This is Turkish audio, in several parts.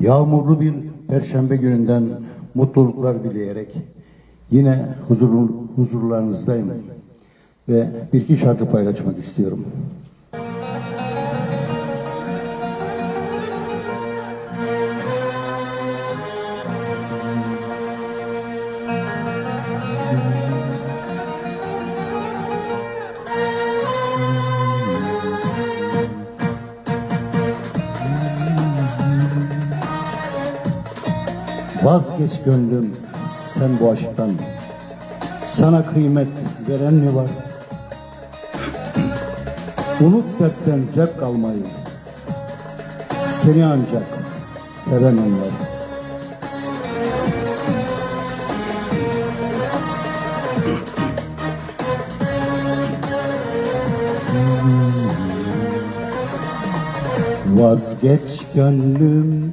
Yağmurlu bir perşembe gününden mutluluklar dileyerek yine huzur, huzurlarınızdayım ve bir iki şarkı paylaşmak istiyorum. Vazgeç gönlüm sen bu aşktan. Sana kıymet veren mi var? Unut dertten zevk almayı. Seni ancak seven onlar. Vazgeç gönlüm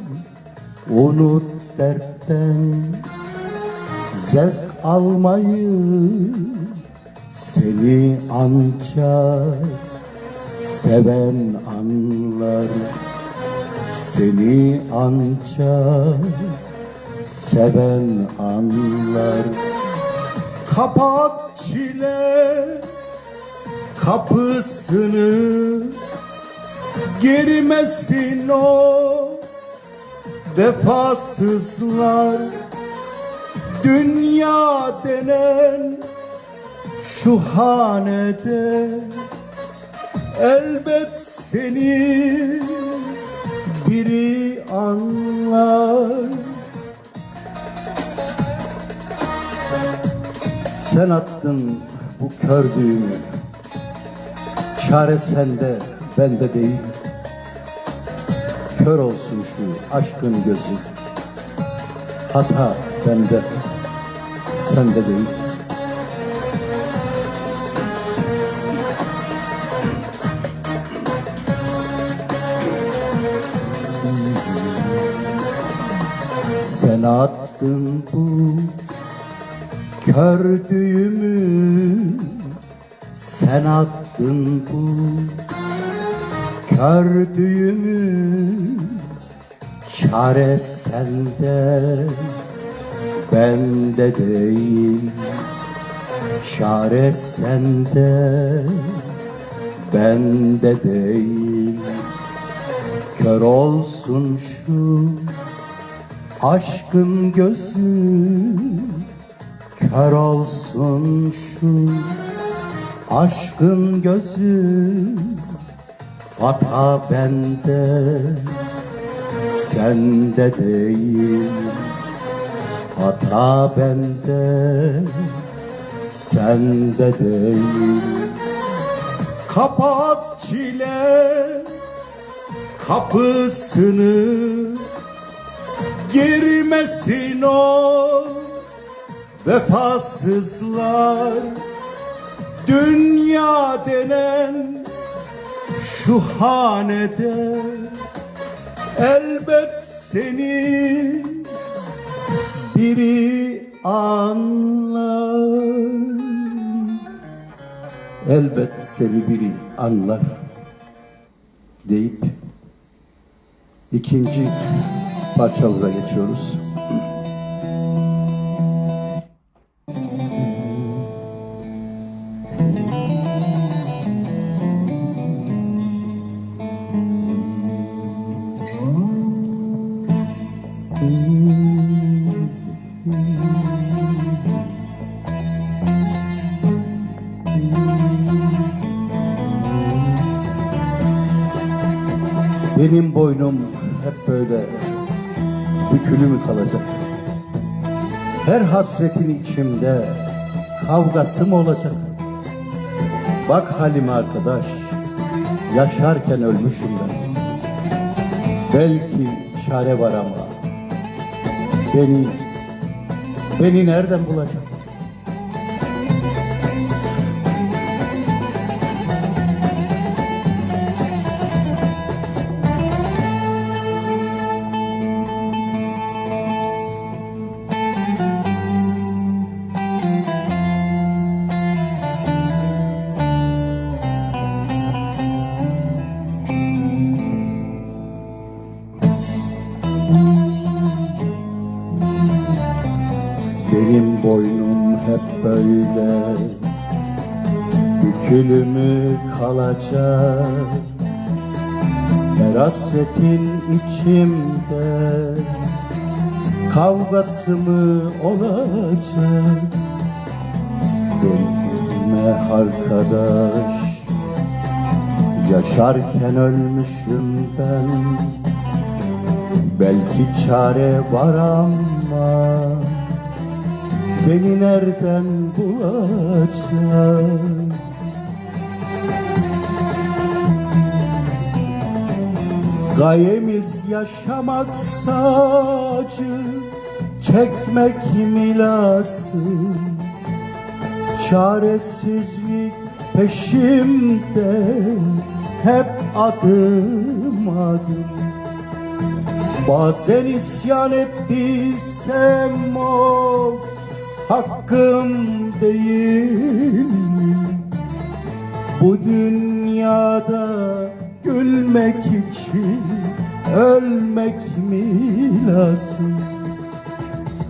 Unut dertten zevk almayı Seni ancak seven anlar. Seni ancak seven anlar. Kapat çile kapısını Girmesin o vefasızlar Dünya denen şu hanede Elbet seni biri anlar. Sen attın bu kör düğümü. Çare sende bende değil Kör olsun şu aşkın gözü. Hata bende Sende değil. Sen attın bu kör düğümü Sen attın bu kör düğümü Çare sende. Bende değil Çare sende. Bende değil. Kör olsun şu aşkın gözü Kör olsun şu aşkın gözü Hata bende sende değil. Hata bende sende değil. Kapat çile kapısını. Girmesin o vefasızlar. Dünya denen şu hanede Elbet seni biri anlar Elbet seni biri anlar deyip ikinci parçamıza geçiyoruz. Benim boynum hep böyle bükülü mü kalacak? Her hasretin içimde kavgası mı olacak? Bak halime arkadaş, yaşarken ölmüşüm ben. Belki çare var ama beni beni nereden bulacak? Bükülümü kalacak. Her hasretin içimde Kavgası mı olacak? Benimle arkadaş Yaşarken ölmüşüm ben. Belki çare var ama Beni nereden bulacak? Gayemiz yaşamak sacı Çekmek mi lazım Çaresizlik peşimde Hep adım adım Bazen isyan ettiysem of Hakkım değil? Bu dünyada gülmek için ölmek mi lazım?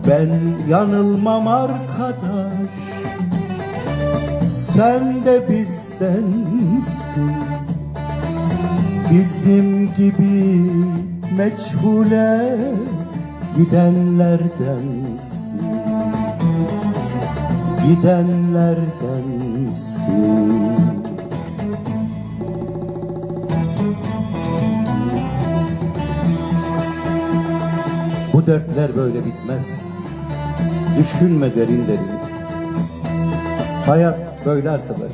Ben yanılmam arkadaş Sen de bizdensin. Bizim gibi meçhule gidenlerdensin. Gidenlerdensin Bu dertler böyle bitmez. Düşünme derin derin. Hayat böyle arkadaş.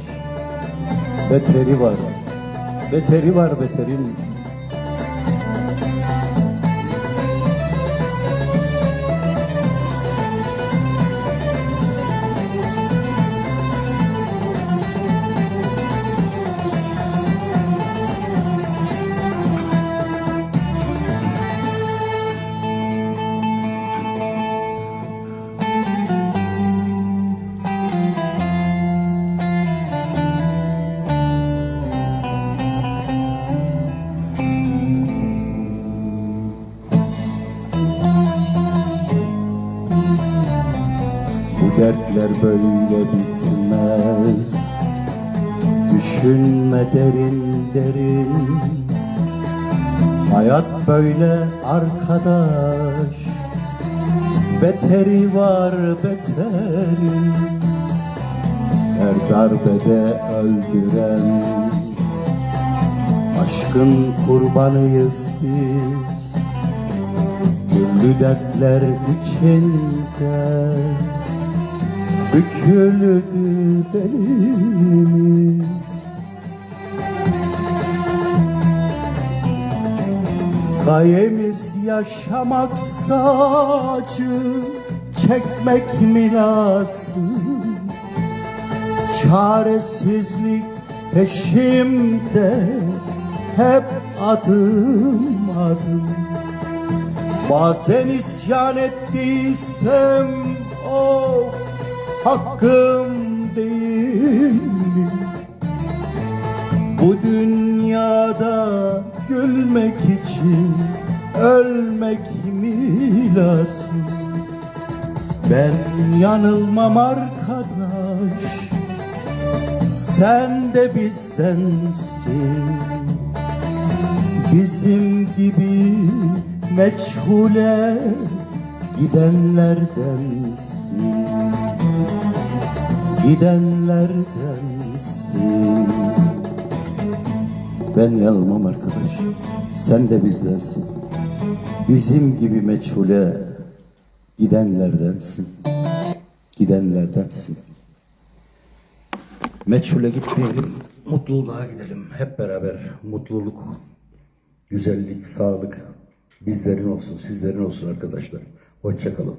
Beteri var. Beteri var beterin dertler böyle bitmez. Düşünme derin derin. Hayat böyle arkadaş. Beteri var beterin Her darbede öldüren. Aşkın kurbanıyız biz. Türlü dertler içinde Büküldü belimiz. Gayemiz yaşamak sacı Çekmek mi lazım Çaresizlik peşimde Hep adım adım. Bazen isyan ettiysem of hakkım değil mi? Bu dünyada gülmek için ölmek mi lazım? Ben yanılmam arkadaş Sen de bizdensin Bizim gibi meçhule gidenlerdensin Gidenlerdensin Ben yanılmam arkadaş Sen de bizdensin Bizim gibi meçhule gidenlerdensin Gidenlerdensin Meçhule gitmeyelim, mutluluğa gidelim. Hep beraber mutluluk, güzellik, sağlık bizlerin olsun, sizlerin olsun arkadaşlar. Hoşçakalın.